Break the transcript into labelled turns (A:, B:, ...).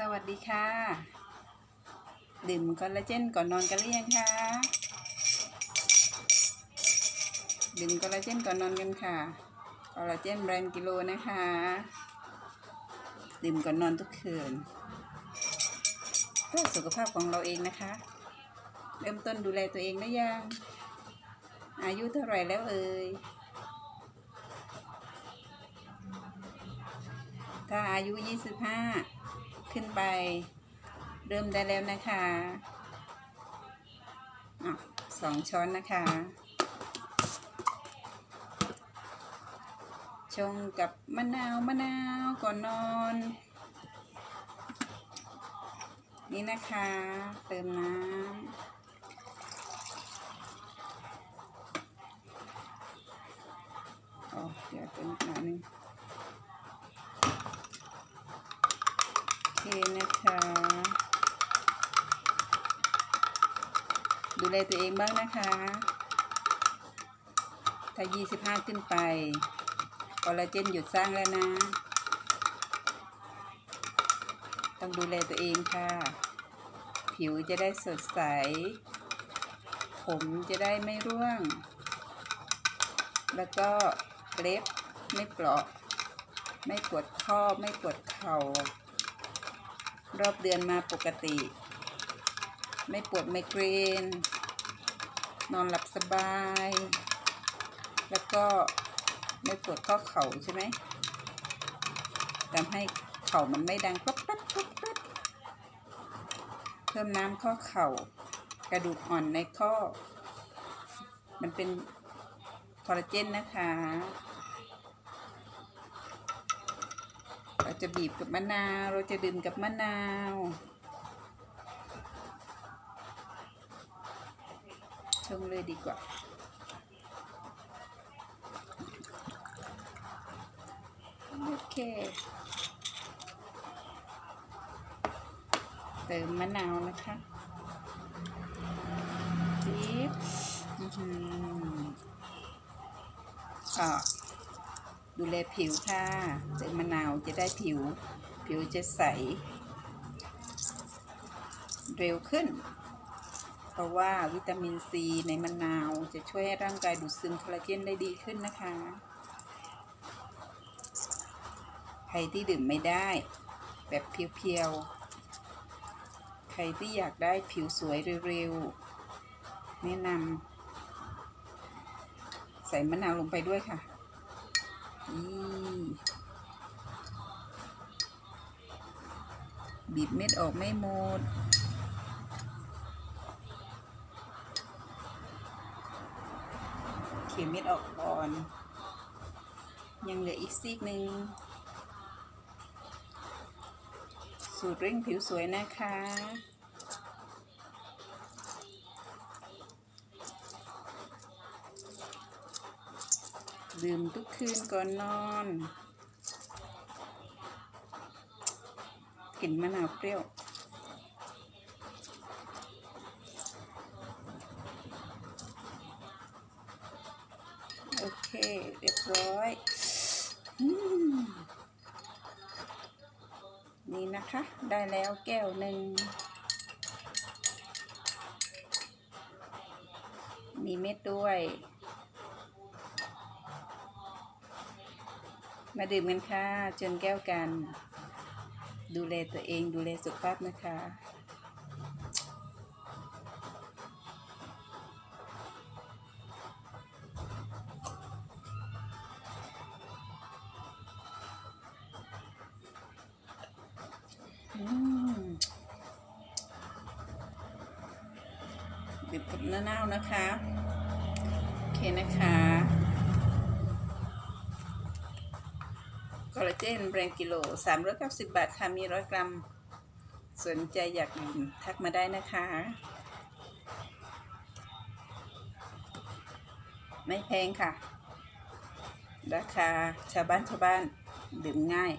A: สวัสดีค่ะ ดื่มคอลลาเจนก่อนนอนกันหรือยังคะดื่มคอลลาเจนก่อนนอนกันค่ะคอลลาเจนแบรนด์กิโลนะคะ ดื่มก่อนนอนทุกคืนเพื่อสุขภาพของเราเองนะคะ เริ่มต้นดูแลตัวเองได้ยัง อายุเท่าไหร่แล้วเอ่ยถ้าอายุ 25 ขึ้นไป เริ่มได้แล้วนะคะอะสองช้อนนะคะ ชงกับมะนาวมะนาวก่อนนอน นี่นะคะ เติมน้ำเดี๋ยวเติมหน่อยนึง โอเค นะคะ ดูแลตัวเองบ้างนะคะ ถ้า 25 ขึ้นไปคอลลาเจนหยุดสร้างแล้วนะ ต้องดูแลตัวเองค่ะ ผิวจะได้สดใส ผมจะได้ไม่ร่วง แล้วก็เล็บไม่เปราะ ไม่ปวดข้อ ไม่ปวดเข่า รอบเดือนมาปกติ ไม่ปวดไมเกรน นอนหลับสบาย แล้วก็ไม่ปวดข้อเข่าใช่ไหมทำให้เข่ามันไม่ดังปั๊บปั๊บปั๊บปั๊บเพิ่มน้ำข้อเข่ากระดูกอ่อนในข้อ มันเป็นคอลลาเจนนะคะ เราจะบีบกับมะนาว เราจะดื่มกับมะนาว ชงเลยดีกว่าโอเคเติมมะนาวนะคะจิ๊บอื้อหืออะ ดูแลผิวค่ะเติมมะนาวจะได้ผิว ผิวจะใส เร็วขึ้น เพราะว่าวิตามินซีในมะนาวจะช่วยให้ร่างกายดูดซึมคอลลาเจนได้ดีขึ้นนะคะ ใครที่ดื่มไม่ได้ แบบเพียวๆ ใครที่อยากได้ผิวสวยเร็วๆ แนะนำใส่มะนาวลงไปด้วยค่ะ นี่ บีบเม็ดออกไม่หมด เขี่ยเม็ดออกก่อน ยังเหลืออีกซีกหนึ่ง สูตรเร่งผิวสวยนะคะดื่มทุกคืนก่อนนอน ลิ่นมะนาวเปรี้ยว โอเค เรียบร้อยอนี่นะคะ ได้แล้วแก้วหนึ่ง มีเม็ดด้วย มาดื่มกันค่ะจนแก้วกัน ดูแลตัวเองดูแลสุขภาพนะคะอืมดื่มกับนื้อเน่านะคะ โอเคนะคะ คอลลาเจนแบรนด์กิโล 390 บาทค่ะมีร้อยกรัม สนใจอยากดื่มทักมาได้นะคะ ไม่แพงค่ะ ราคาชาวบ้านชาวบ้านดื่มง่าย